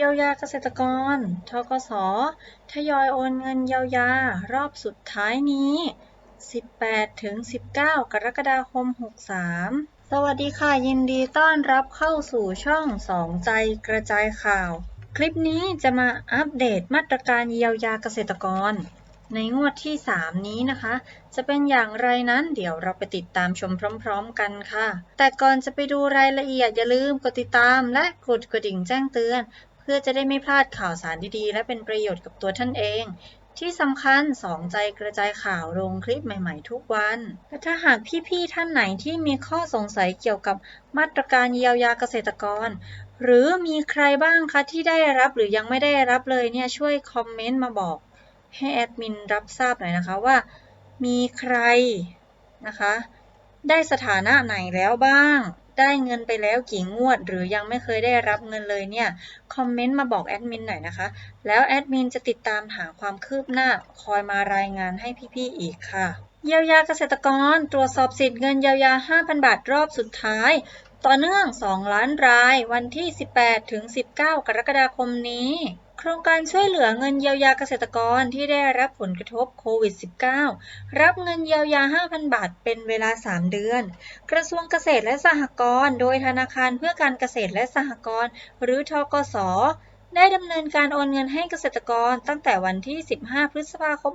ยียวยาเกษตรกร ทกส ทยอยโอนเงินเยียวยารอบสุดท้ายนี้ 18 ถึง 19 กรกฎาคม 63 สวัสดีค่ะ ยินดีต้อนรับเข้าสู่ช่องสองใจกระจายข่าว คลิปนี้จะมาอัปเดตมาตรการเยียวยาเกษตรกร ในงวดที่ 3 นี้นะคะ จะเป็นอย่างไรนั้นเดี๋ยวเราไปติดตามชมพร้อมๆกันค่ะ แต่ก่อนจะไปดูรายละเอียดอย่าลืมกดติดตามและกดกระดิ่งแจ้งเตือน พื่อจะได้ไม่พลาดข่าวสารดีๆ และเป็นประโยชน์กับตัวท่านเอง ที่สำคัญสองใจกระจายข่าวลงคลิปใหม่ๆ ทุกวัน และถ้าหากพี่ๆท่านไหนที่มีข้อสงสัยเกี่ยวกับมาตรการเยียวยาเกษตรกร หรือมีใครบ้างคะที่ได้รับหรือยังไม่ได้รับเลยเนี่ยช่วยคอมเมนต์มาบอกให้แอดมินรับทราบหน่อยนะคะว่ามีใครนะคะ ได้สถานะไหนแล้วบ้าง ได้เงินไปแล้วกี่งวด หรือยังไม่เคยได้รับเงินเลยเนี่ยคอมเมนต์มาบอกแอดมินหน่อยนะคะ แล้วแอดมินจะติดตามหาความคืบหน้าคอยมารายงานให้พี่ๆอีกค่ะ เยียวยาเกษตรกร ตรวจสอบสิทธิ์เงินเยียวยา 5,000 บาทรอบสุดท้ายต่อเนื่อง 2 ล้านราย วันที่ 18 ถึง 19 กรกฎาคมนี้ โครงการช่วยเหลือเงินเยียวยาเกษตรกรที่ได้รับผลกระทบโควิด -19 รับเงินเยียวยา 5,000 บาท เป็นเวลา 3 เดือน กระทรวงเกษตรและสหกรณ์ โดยธนาคารเพื่อการเกษตรและสหกรณ์ หรือทกส ได้ดำเนินการโอนเงินให้เกษตรกรตั้งแต่วันที่ 15 พฤษภาคม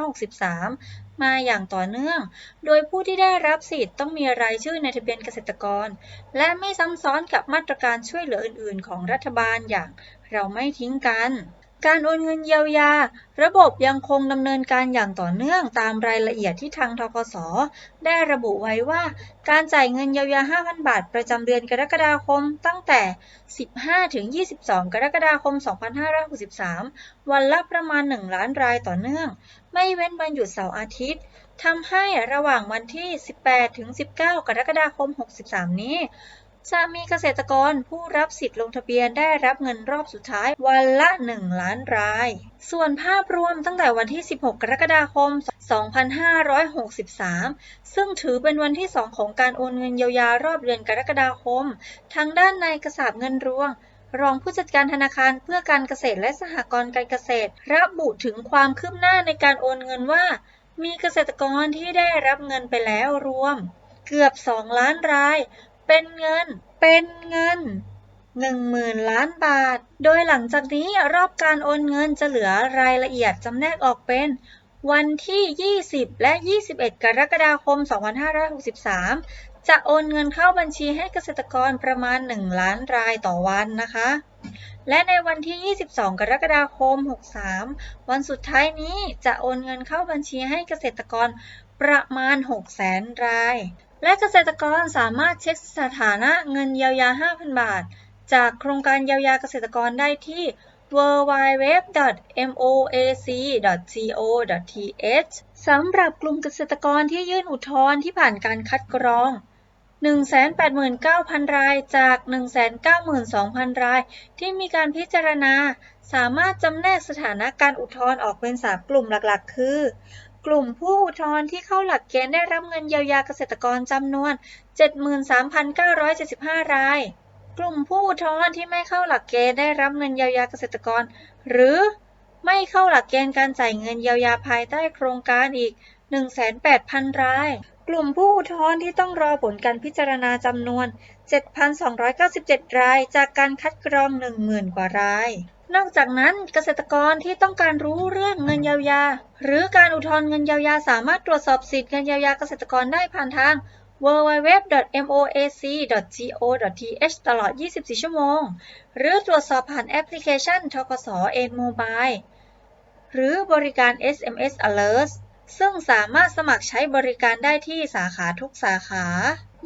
2563 มาอย่างต่อเนื่อง โดยผู้ที่ได้รับสิทธิ์ต้องมีรายชื่อในทะเบียนเกษตรกร และไม่ซ้ำซ้อนกับมาตรการช่วยเหลืออื่น ๆ ของรัฐบาลอย่างเราไม่ทิ้งกัน การโอนเงินเยียวยา ระบบยังคงดำเนินการอย่างต่อเนื่องตามรายละเอียดที่ทางทกส ได้ระบุไว้ว่า การจ่ายเงินเยียวยา 5,000 บาท ประจำเดือนกรกฎาคม ตั้งแต่ 15 ถึง 22 กรกฎาคม 2563 วันละประมาณ 1 ล้านรายต่อเนื่อง ไม่เว้นวันหยุดเสาร์อาทิตย์ทำให้ระหว่างวันที่ 18 ถึง 19 กรกฎาคม 63 นี้ จะมีเกษตรกรผู้รับสิทธิ์ลงทะเบียนได้รับเงินรอบสุดท้ายวันละ 1 ล้านราย ส่วนภาพรวมตั้งแต่วันที่ 16 กรกฎาคม 2563 ซึ่งถือเป็นวันที่ 2 ของการโอนเงินเยียวยารอบเดือนกรกฎาคม ทางด้านนายกษาบเงินรวงรองผู้จัดการธนาคารเพื่อการเกษตรและสหกรณ์การเกษตร ระบุถึงความคืบหน้าในการโอนเงินว่า มีเกษตรกรที่ได้รับเงินไปแล้วรวม เกือบ 2 ล้านราย เป็นเงิน เป็นเงิน10,000ล้านบาท โดยหลังจากนี้รอบการโอนเงินจะเหลือรายละเอียดจำแนกออกเป็น วันที่ 20 และ 21 กรกฎาคม 2563 จะโอนเงินเข้าบัญชีให้เกษตรกรประมาณ 1 ล้านรายต่อวันนะคะ และในวันที่ 22 กรกฎาคม 63 วันสุดท้ายนี้จะโอนเงินเข้าบัญชีให้เกษตรกรประมาณ 600,000 ราย และเกษตรกรสามารถเช็คสถานะเงินเยียวยา 5,000 บาท จากโครงการเยียวยาเกษตรกรได้ที่ www.moac.go.th สำหรับกลุ่มเกษตรกรที่ยื่นอุทธรณ์ที่ผ่านการคัดกรอง 189,000 รายจาก 192,000 ราย ที่มีการพิจารณา สามารถจำแนกสถานะการอุทธรณ์ออกเป็น 3 กลุ่มหลัก ๆ คือ กลุ่มผู้อุทธรณ์ที่เข้าหลักเกณฑ์ได้รับเงินเยียวยาเกษตรกรจำนวน 73,975 ราย กลุ่มผู้อุทธรณ์ที่ไม่เข้าหลักเกณฑ์ได้รับเงินเยียวยาเกษตรกร หรือไม่เข้าหลักเกณฑ์การจ่ายเงินเยียวยาภายใต้โครงการอีก 18,000ราย กลุ่มผู้อุทธรณ์ที่ต้องรอผลการพิจารณาจำนวน 7,297 ราย จากการคัดกรอง 10,000 กว่าราย นอกจากนั้นเกษตรกรที่ต้องการรู้เรื่องเงินเยียวยา หรือการอุทธรณ์เงินเยียวยาสามารถตรวจสอบสิทธิเงินเยียวยาเกษตรกรได้ผ่านทาง www.moac.go.th ตลอด 24 ชั่วโมง หรือตรวจสอบผ่านแอปพลิเคชันทกส N Mobile หรือบริการ SMS Alert ซึ่งสามารถสมัครใช้บริการได้ที่สาขาทุกสาขา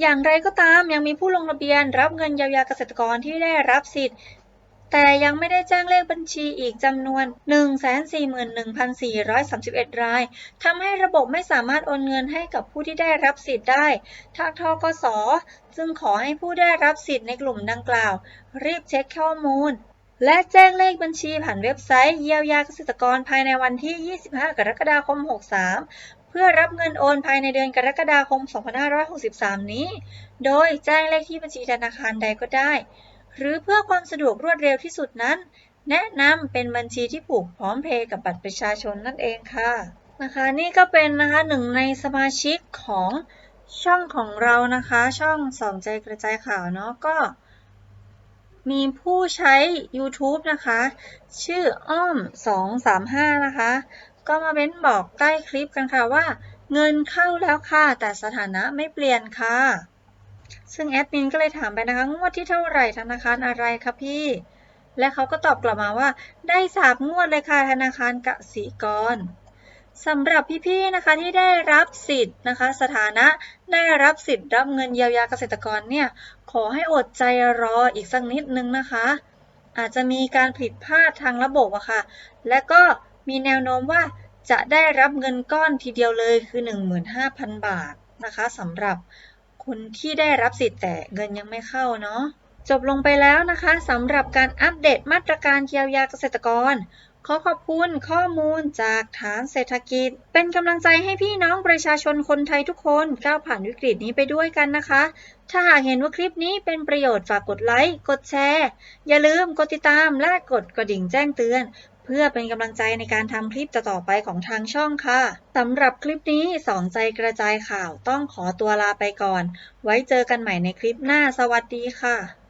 อย่างไรก็ตามยังมีผู้ลงทะเบียนรับเงินเยียวยาเกษตรกรที่ได้รับสิทธิ์ แต่ยังไม่ได้แจ้งเลขบัญชีอีกจำนวน 141,431 รายทำให้ระบบไม่สามารถโอนเงินให้กับผู้ที่ได้รับสิทธิ์ได้ทางทกสจึงขอให้ผู้ได้รับสิทธิ์ในกลุ่มดังกล่าว รีบเช็คข้อมูลและแจ้งเลขบัญชีผ่านเว็บไซต์เยียวยาเกษตรกรภายในวันที่ 25 กรกฎาคม 63 เพื่อรับเงินโอนภายในเดือนกรกฎาคม 2563 นี้ โดยแจ้งเลขที่บัญชีธนาคารใดก็ได้ หรือเพื่อความสะดวกรวดเร็วที่สุดนั้น แนะนำเป็นบัญชีที่ผูกพร้อมเพย์กับบัตรประชาชนนั่นเองค่ะนะคะนี่ก็เป็นนะคะหนึ่งในสมาชิกของช่องของเรานะคะ ช่องส่องใจกระจายข่าวเนาะก็มีผู้ใช้ YouTube นะคะ ชื่ออ้อม 235 นะคะ ก็มาเม้นบอกใต้คลิปกันค่ะว่า เงินเข้าแล้วค่ะ แต่สถานะไม่เปลี่ยนค่ะ ซึ่งแอดมินก็เลยถามไปนะคะ งวดที่เท่าไหร่ธนาคารอะไรคะพี่ และเขาก็ตอบกลับมาว่า ได้สามงวดเลยค่ะธนาคารกสิกรสำหรับพี่ๆนะคะที่ได้รับสิทธิ์นะคะ สถานะได้รับสิทธิ์รับเงินเยียวยาเกษตรกรเนี่ยขอให้อดใจรออีกสักนิดนึงนะคะ อาจจะมีการผิดพลาดทางระบบอะค่ะ และก็มีแนวโน้มว่าจะได้รับเงินก้อนทีเดียวเลยคือ 15,000 บาทนะคะสำหรับ คนที่ได้รับสิทธิ์แต่เงินยังไม่เข้าเนาะจบลงไปแล้วนะคะสำหรับการอัปเดตมาตรการเยียวยาเกษตรกร ขอขอบคุณข้อมูลจากฐานเศรษฐกิจ เป็นกำลังใจให้พี่น้องประชาชนคนไทยทุกคนก้าวผ่านวิกฤตนี้ไปด้วยกันนะคะ ถ้าหากเห็นว่าคลิปนี้เป็นประโยชน์ฝากกดไลค์ กดแชร์ อย่าลืมกดติดตามและกดกระดิ่งแจ้งเตือน เพื่อเป็นกำลังใจในการทำคลิปต่อๆไปของทางช่องค่ะสำหรับคลิปนี้สองใจกระจายข่าวต้องขอตัวลาไปก่อน ไว้เจอกันใหม่ในคลิปหน้าสวัสดีค่ะ